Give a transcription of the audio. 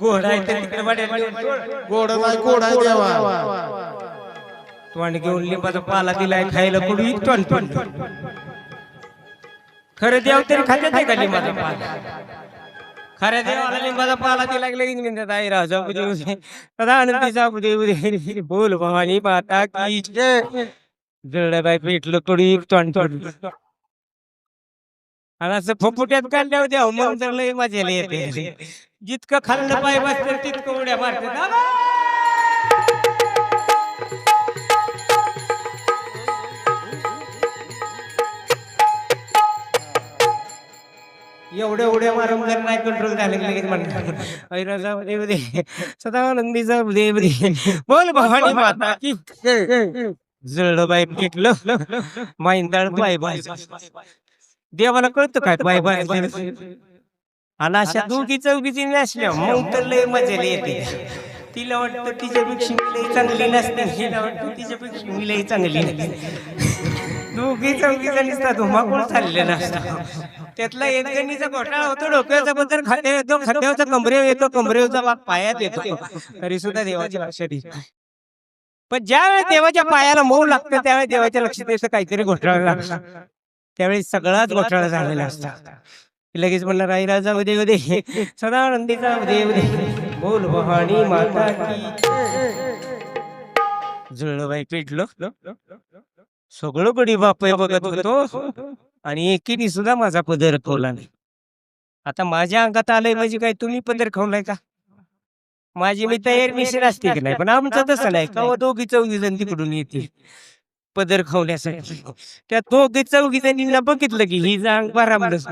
घोडा आहे तर तिकडे वाड्याला नेऊन सोड. गोड नाही गोड आहे देवा. तोंड घेऊन लिंबाचा पाला दिलाय खायला कुठे तोंड तोंड खरं देव तरी खात्यात आहे का लिंबाचा पाला? खऱ्या देवाला लिंबाचा पाला दिला की लगेच म्हणतात आई राजा उदे उदे सदा आनंदीचा उदे उदे बोल भवानी माता की जय. जळबाई पेटलं थोडी तोंड तोंड आणि असं फुफुट्यात काढल्यावर द्या मग तर लय मजा येते. जितकं खाल्लं पाय बसतं तितकं उड्या मारतात एवढ्या उड्या मारून जर नाही कंट्रोल झाले लगेच म्हणतात. "ऐ राजा देव दे बोल भवानी माता की. जळलं बाई पेटलं. माईंदाळ बाय बाय देवाला कळतं काय? बाय बाय आणि अशा दोघी चौघीची नसल्या मग तर लय मजा येते. तिला वाटतं तिच्यापेक्षा मी लय चांगली नसते हिला वाटतं तिच्यापेक्षा मी लय चांगली नसते. दोघी चौघी जणीचा धुमाकूळ चाललेला असतो. त्यातला एक जणीचा घोटाळा होतो डोक्याचा बद्दल खाद्य येतो खाद्यावरचा कमरेव येतो कमरेवचा भाग पायात येतो. तरी सुद्धा देवाची नाही. पण ज्या वेळेस देवाच्या पायाला मऊ लागतं त्यावेळेस देवाच्या लक्षात येतं काहीतरी घोटाळा लागला. त्यावेळी सगळाच घोटाळा झालेला असता. लगेच म्हणणार आई राजा उदे उदे सदा आनंदीचा उदे उदे बोल भवानी माता की जुळलं बाई पेटलं. सगळं कडी बाप बघत होतो. आणि एकीने सुद्धा माझा पदर खवला नाही. आता माझ्या अंगात आलंय म्हणजे काय तुम्ही पदर खवलाय का? माझी मी तयार मिशन असते की नाही पण आमचं तसं नाही. का दोघी चौघी जण तिकडून येते पदर खवण्यासाठी. त्या दोघी चौघी जणींना बघितलं की ही जांग बराबरच